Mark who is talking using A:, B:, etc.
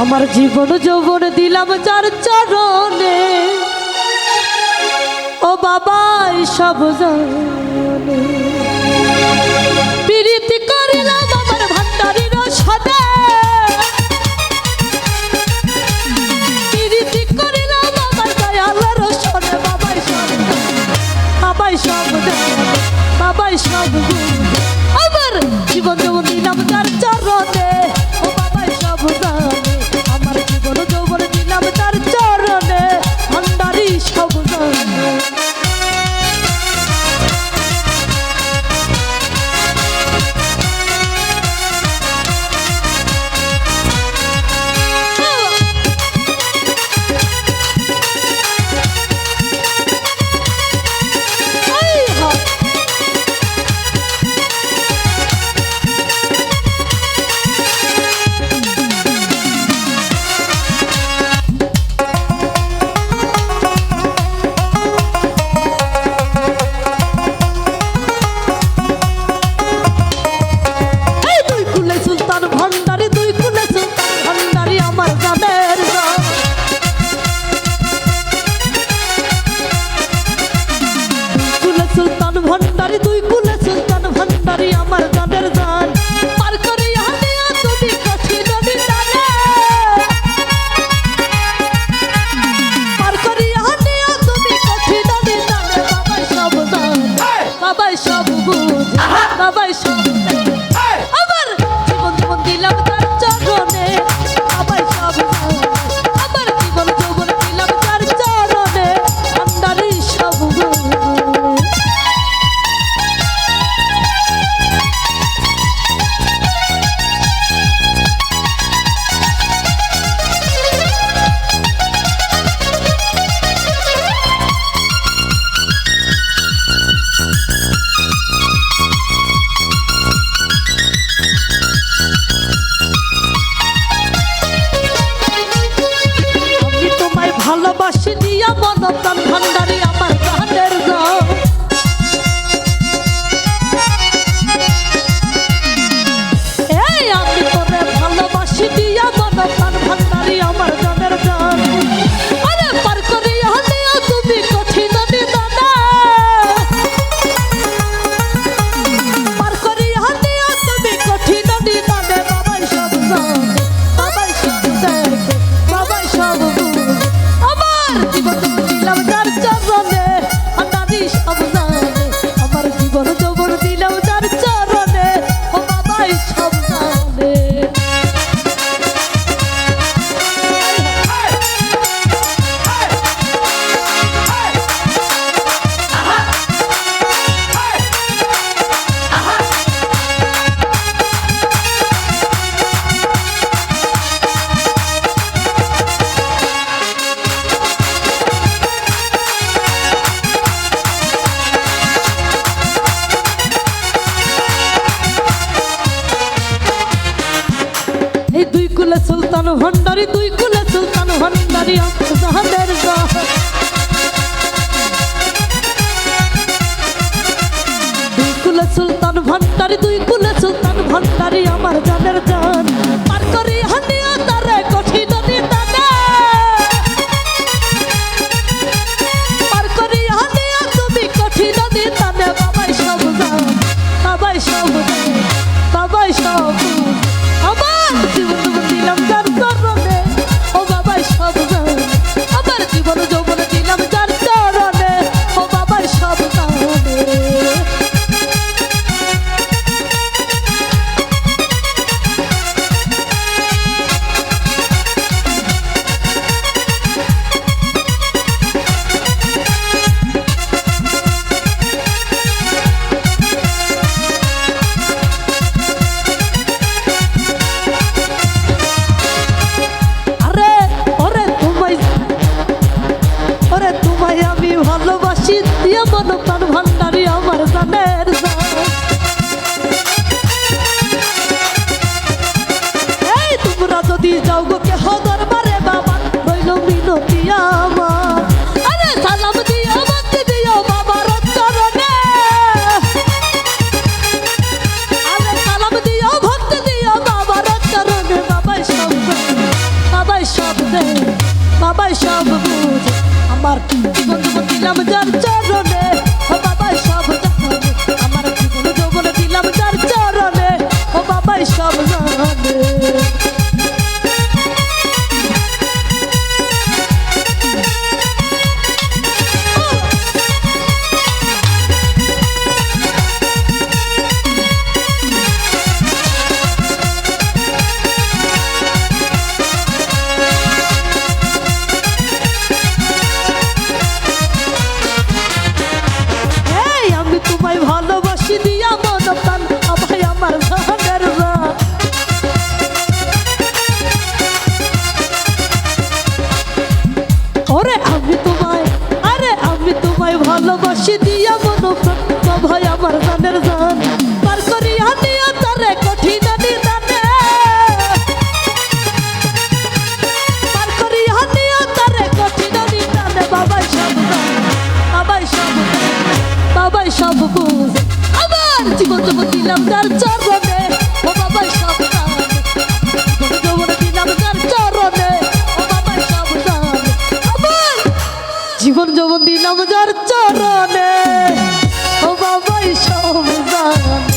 A: আমার জীবন যৌবন দিলাম যার চরণে। ও বাবা সব জানে। প্রীতি করিলাম সুলতান ভণ্ডারি তুই কুলে সুলতান ভণ্ডারি আমাদের কুলে সুলতান ভণ্ডারি দুই কুলে সুলতান ভণ্ডারি আমার জানের জান। সব সব তোমায় ভালোবাসি দিয়া মন ভাই আমার গানের গান। পার করিয়া নিয়া তারে কঠিন নিদানে। পার করিয়া নিয়া তারে কঠিন নিদানে। বাবাই সব বুঝে আমার জীবন দিলাম তার চরণে। ও বাবাই সব জীবন যবন দিলাম যার চরণে। ও বাবাই সব জান